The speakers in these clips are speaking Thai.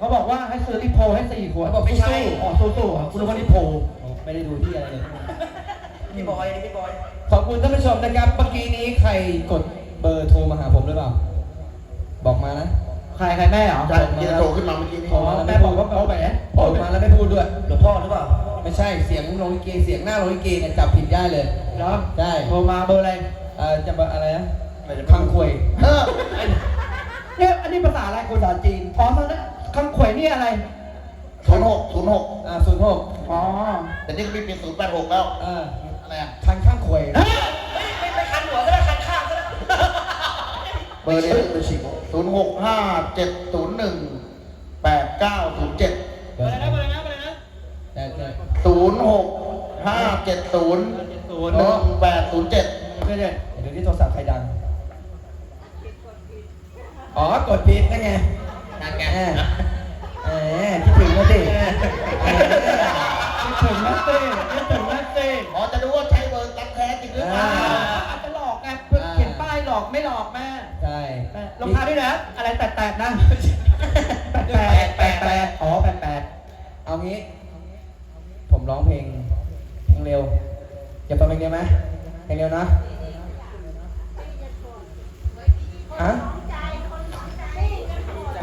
เขาบอกว่าให้ซื้อลิโพให้สี่ขวดบอกไม่ใช่สู้ๆอ๋อสู้ๆอะคุณรู้ว่าลิโพไม่ได้ดูที่อะไรเลยพี่บอยพี่บอย ขอบคุณท่านผู้ชมนะครับ เมื่อกี้นี้ใครกดเบอร์โทรมาหาผมหรือเปล่า บอกมานะ ใครใครแม่เหรอใช่ที่โทรขึ้นมาเมื่อกี้นี้อ๋อแม่บอกว่าเอาไปบอกมาแล้วไม่พูดด้วย หลวงพ่อหรือเปล่า ไม่ใช่ เสียงโรงลิเก เสียงหน้าโรงลิเกเนี่ยจับผิดได้เลยเหรอได้โทรมาเบอร์อะไรเอ่อจะอะไรนะคังควยเออเนี่ยอันนี้ภาษาอะไรภาษาจีนอ๋อมันนะ คำขวยนี่อะไรศูนย์หกศูนย์หกอ่าศูนย์หกอ๋อแต่นี่ก็มีเป็นศูนย์แปดหกแล้วอ่าอะไรอะคันข้างควยเฮ้ยไม่ไม่คันหัวก็ได้คันข้างก็ได้เบอร์นี้เป็นสี่ศูนย์หกห้าเจ็ดศูนย์หนึ่งแปดเก้าศูนย์เจ็ดเบอร์อะไรนะอะไรนะอะไรนะแต่แต่ศูนย์หกห้าเจ็ดศูนย์ศูนย์หนึ่งแปดศูนย์เจ็ดไม่ใช่เดี๋ยวที่โทรศัพท์ใครดัง อ๋อกดผิดนั่นไง เต้คิดถึงนักเต้อ๋อจะดูว่าใช่เบอร์รักแท้จริงหรือเปล่าอาจจะหลอกไงเพื่อเขียนป้ายหลอกไม่หลอกแม่ใช่รองเท้าด้วยนะ อะไรแปดๆนะแปดแปดแปดแปดอ๋อแปดแปดเอางี้ ผมร้องเพลงเพลงเร็วอย่าฟังเพลงเร็วไหมเพลงเร็วนะอะ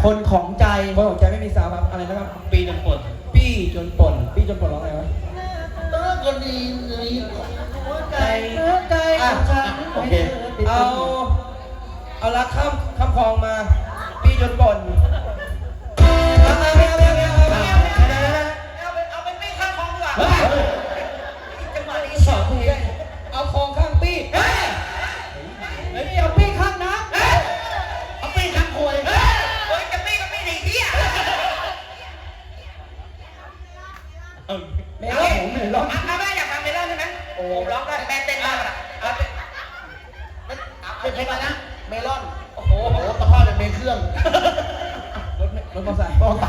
คนของใจ คนของใจไม่มีสาวครับอะไรนะครับ ปีหนึ่งปนปี้จนป่นปี้จนป่นร้องไงวะ เออคนดีนี้ใจใจองฉันโอเคเอา เอารักข้ามข้ามคลองมา ปีจนบ่น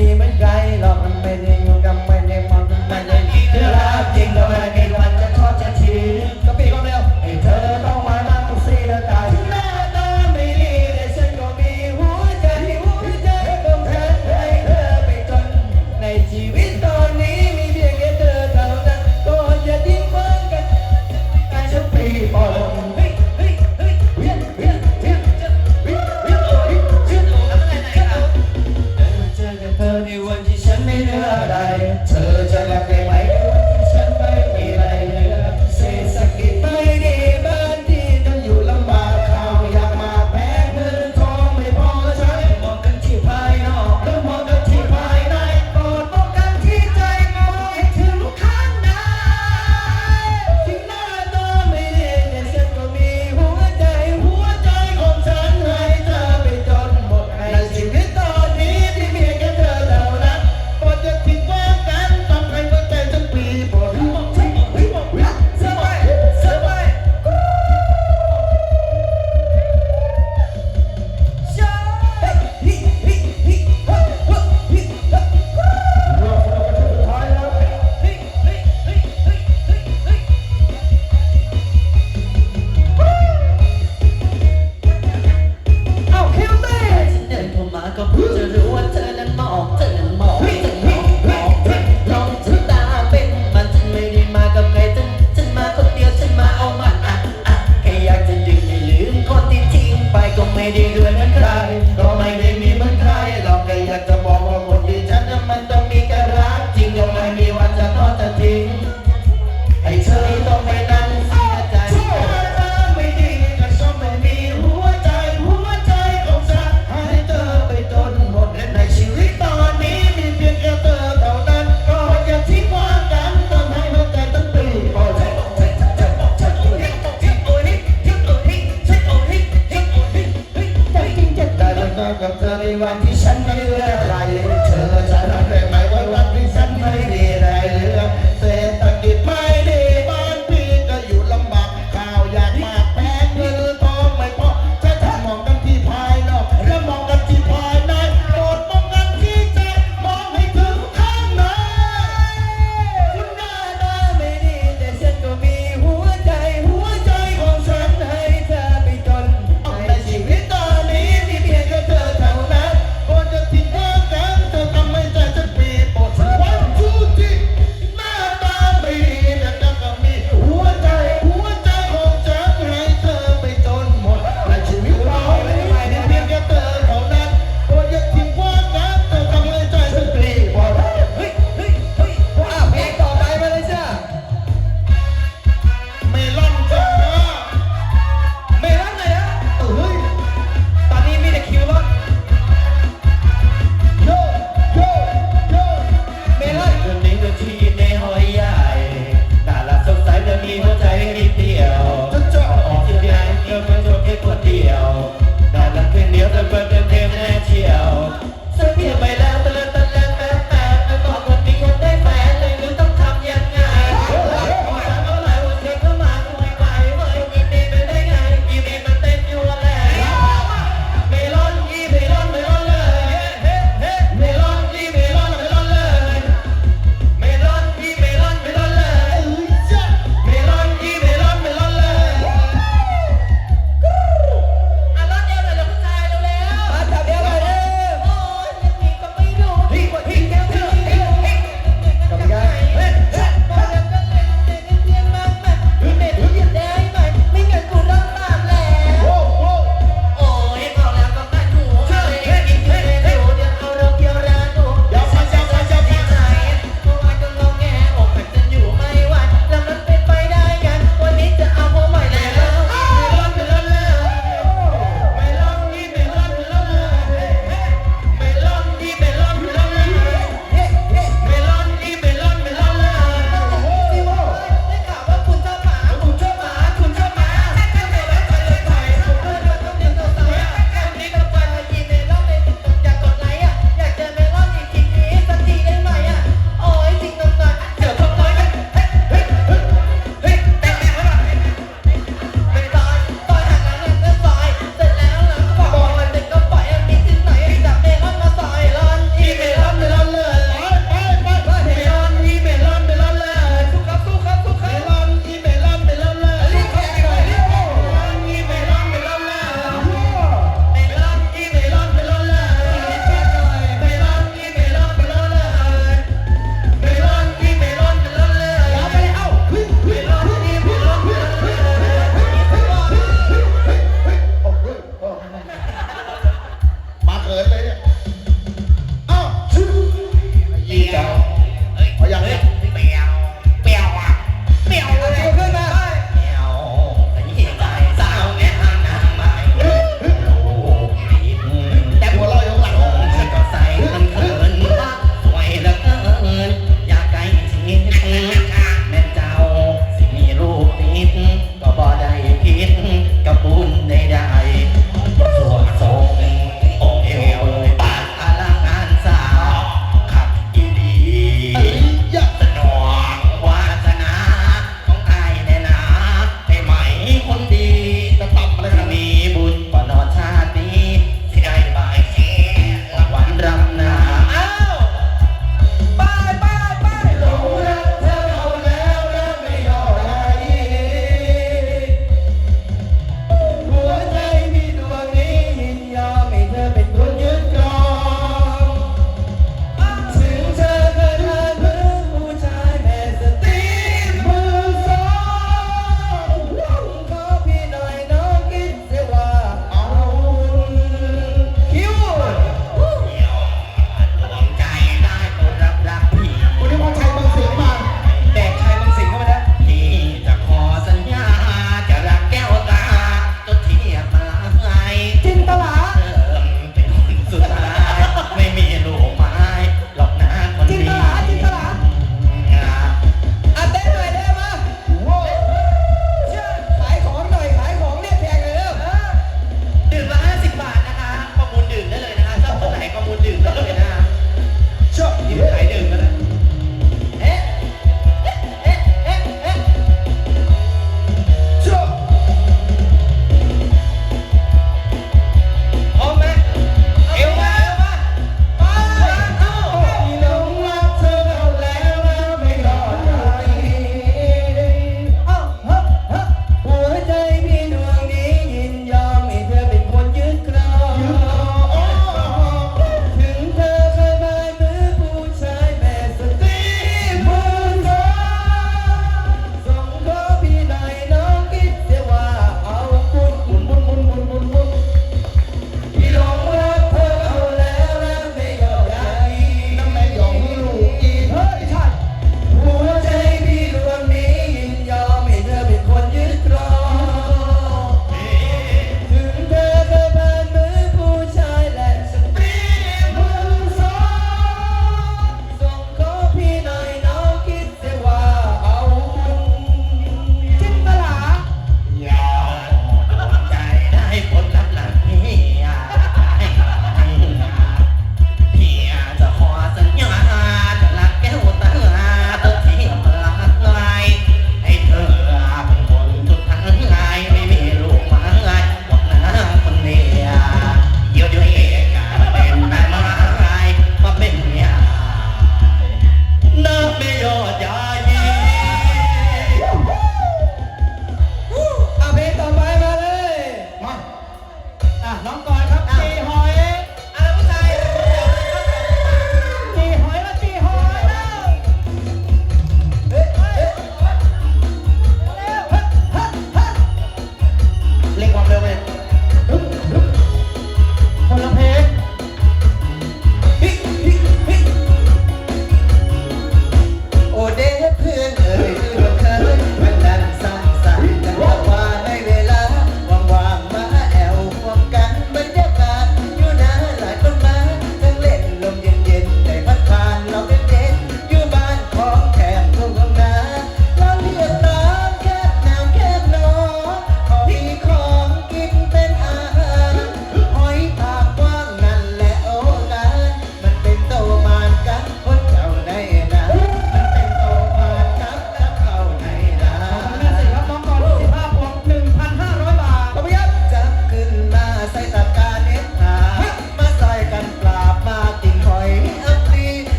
มีเมืนไกลหรอกมันเป็นยัง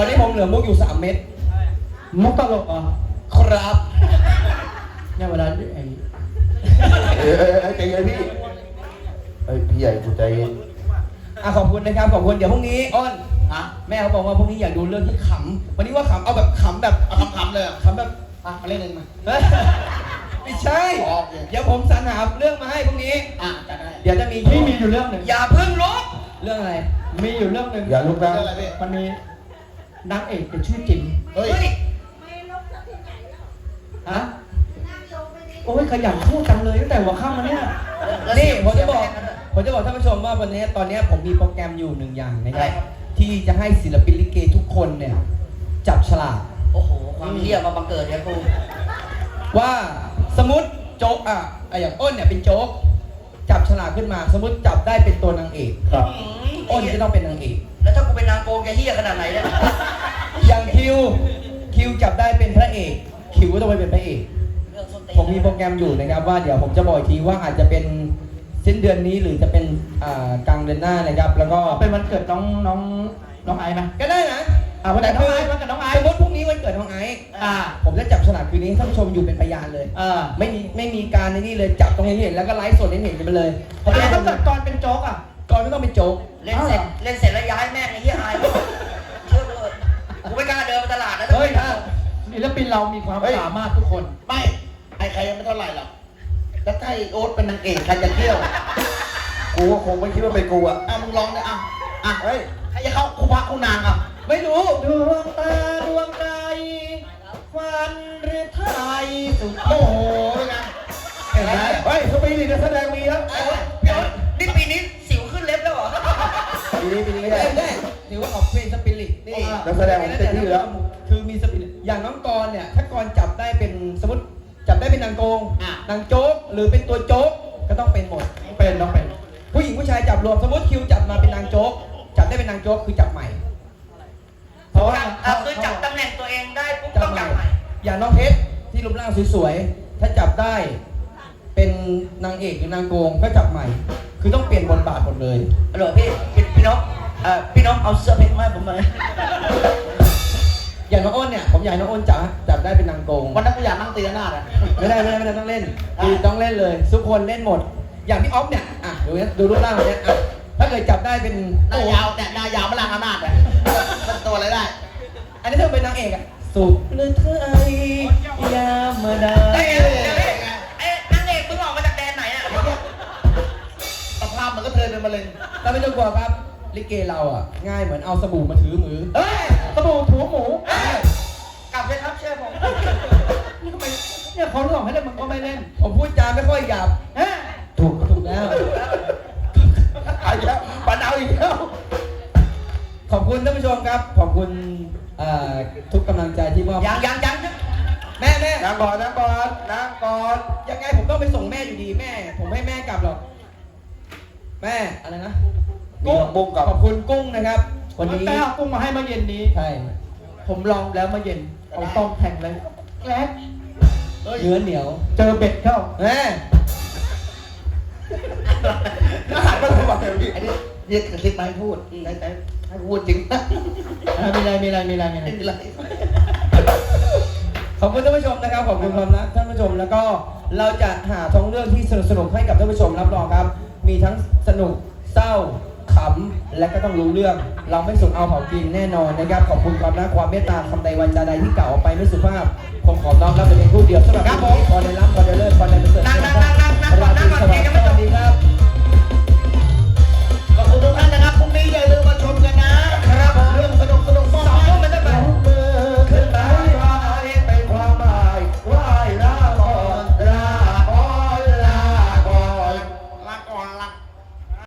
อนนี้ผมเหลือมุกอยู่3เม็ดมุกตลกเหรอครับเนี่ยเวลาไอ้เอ้ยเอ้ยเอ้ยใจเย็นพี่เฮ้ยพี่ใหญ่กูใจเย็นอะขอบคุณนะครับขอบคุณเดี๋ยวพรุ่งนี้อ้นฮะแม่เขาบอกว่าพรุ่งนี้อยากดูเรื่องที่ขำวันนี้ว่าขำเอาแบบขำแบบเอาคำๆเลยเหรอขำแบบอะมาเล่นหนึ่งมา เฮ้ยไม่ใช่ โอเค เดี๋ยวผมสรรหาเรื่องมาให้พรุ่งนี้ อะจัดให้เดี๋ยวจะมีพี่มีอยู่เรื่องหนึ่งอย่าเพิ่งลุกเรื่องอะไร มีอยู่เรื่องหนึ่งอย่าลุกนะอะไรพี่ มันมี นางเอกเป็นชื่อจิ๋มเฮ้ยเฮ้ยฮะโอ้ยขยันพูดจังเลยตั้งแต่หัวค่ำมาเนี่ยนี่ผมจะบอกผมจะบอกท่านผู้ชมว่าวันนี้ตอนนี้ผมมีโปรแกรมอยู่หนึ่งอย่างนะคอะไรรับครับ ที่จะให้ศิลปินลิเกทุกคนเนี่ย จับฉลากโอ้โห ความเหี้ยมาบังเกิดเนี่ยกูว่าสมมติโจ๊กอะอะอย่างอ้นเนี่ยเป็นโจ๊กจับฉลากขึ้นมา สมมติจับได้เป็นตัวนางเอกครับอืมอ้นจะต้องเป็นนางเอก แล้วถ้ากูเป็นนางโกงแกเหี้ยขนาดไหนเนี่ยอย่างคิว คิวจับได้เป็นพระเอก คิวก็ต้องไปเป็นพระเอก เรื่องส้นตีนผมมีโปรแกรมอยู่นะครับว่าเดี๋ยวผมจะบอกอีกทีว่าอาจจะเป็นสิ้นเดือนนี้หรือจะเป็นอ่ากลางเดือนหน้านะครับ แล้วก็เป็นวันเกิดน้องน้องน้องไอซ์ไหมก็ได้นะอ่าวันไหนน้องไอซ์วันเกิดน้องไอสซ์มมติพรุ่งนี้วันเกิดน้องไอซ์อ่า ผมจะจับฉลากคืนนี้ให้ท่านผู้ชมอยู่เป็นพยานเลยอ่าไม่มีไม่มีการในนี่เลยจับตรงนี้เห็นแล้วก็ไลฟ์สดให้เห็นกันไปเลยเพราะแต่ฉะถ้านั้นเกิดก่อนเป็นโจ๊กอะ ก่อนไม่ต้องเป็นโจ๊กเล่นเสร็จเล่นเสร็จแล้วย้ายแม่งไอ้เหี้ยอายเชื่อเลยกูไม่กล้าเดินไปตลาดนะเฮ้ยถ้าศิลปินเรามีความเฮ้ยสามารถทุกคน ไม่ไอ้ใครยังไม่เท่าไหร่หรอกแล้วถ้าไอ้โอ๊ตเป็นนางเอกใครจะเที่ยว กูก็คงไม่คิดว่าเป็นกูอะอะมึงลองเนี่ยอะอะเฮ้ยใครจะเข้าคู่พระคู่นางอะไม่รู้ดวงตาดวงใจควันหรือไทยสุดโอ้โหเป็นไงเห็นไหมเฮ้ยสปีริตนักแสดงมีแล้ว นี้ปีนี้ไม่ไม่ได้ได้ไม่ได้ถือว่าออกเป็นสปิริตนี่นักแสดงผมเต็มที่อยู่แล้ว คือมีสปิริตอย่างน้องกรณ์เนี่ย ถ้ากรณ์จับได้เป็นสมมติจับได้เป็นนางโกงอะ นางโจ๊กหรือเป็นตัวโจ๊กก็ต้องเป็นหมด เป็นน้องเป็น ผู้หญิงผู้ชายจับรวมสมมติคิวจับมาเป็นนางโจ๊กจับได้เป็นนางโจ๊กคือจับใหม่ เพราะว่าอะคือจับตำแหน่งตัวเองได้ปุ๊บจัต้บองใหจัม่บใหม่ อย่างน้องเพชรที่รูปร่างสวยๆถ้าจับได้ เป็นนางเอกหรือนางโกงก็จับใหม่ คือต้องเปลี่ยนบทบาทหมดเลยฮัลโหลพี่พี่พี่นกเอ่อพี่นกเอาเสื้อเพชรมาให้ผมหน่อยอย่างน้องอ้นเนี่ยผมอยากให้น้องอ้นจับจับได้เป็นนางโกงวันนั้นกูอยากนั่งตีละนาดอะไม่ได้ไม่ได้ไม่ได้ต้องเล่นคือต้องเล่นเลย ทุกคนเล่นหมด อย่างพี่ออฟเนี่ยอะดูนะดูรูปร่างแบบเนี้ยอะถ้าเกิดจับได้เป็นหน้ายาวเนี่ยหน้ายาวมาลางอำนาจอะเป็นตัวอะไรได้ อันนี้เธอเป็นนางเอกอะสุขหรือไทยยามมาดาเฮ้ยเดี๋ยวเดี๋ยวพี่เอ้ เธอเป็นมะเร็งแต่ไม่ต้องกลัวครับ ลิเกเราอะ ง่ายเหมือนเอาสบู่มาถือมือ เอ้ยสบู่ถูหมูเอ้ยกลับเลยครับเชื่อผมนี่ทำไมเนี่ยเขาหลอกให้เล่นมึงก็ไม่เล่น ผมพูดจาไม่ค่อยหยาบเฮ้ยถูกถูกแล้วเอาอีกแล้วปันเอาอีกแล้วขอบคุณท่านผู้ชมครับ ขอบคุณเอ่อทุกกำลังใจที่มอบยังยังยังยังแม่แม่นางก่อนนางก่อนนางก่อนยังไงผมต้องไปส่งแม่อยู่ดีแม่ ผมให้แม่กลับหรอก แม่อะไรนะกุ้งบุ้งกับขอบคุณกุ้งนะครับ วันนี้แม่เอากุ้งมาให้เมื่อเย็นนี้ ใช่ ผมลองแล้วเมื่อเย็นเอาต้มแทงเลยแกลกเฮ้ยเนื้อเหนียว เจอเบ็ดเข้าแม่อาหารมันทำไมพี่อันนี้เรียกกระซิบมาให้พูดแต่แต่ให้พูดจริงนะอ่ามีอะไรมีอะไรมีอะไรมีอะไรไม่เป็นไรขอบคุณท่านผู้ชมนะครับขอบคุณความรักท่านผู้ชมแล้วก็เราจะหาท้องเรื่องที่สนุกสนุกๆให้กับท่านผู้ชมรับรองครับ มีทั้งสนุกเศร้าขำและก็ต้องรู้เรื่อง เราไม่สุดเอาเผากินแน่นอนนะครับขอบคุณความรักความเมตตาคำใดวันจาใดที่กล่าวออกไปไม่สุภาพผมขอน้อมรับเป็นผู้เดียวสำหรับครับผมขอได้รับขอได้เลิกขอได้ประเสริฐนั่งนั่งนั่งนั่งนั่งก่อนนั่งก่อนสวัสเพลงยังไม่จบดีครับ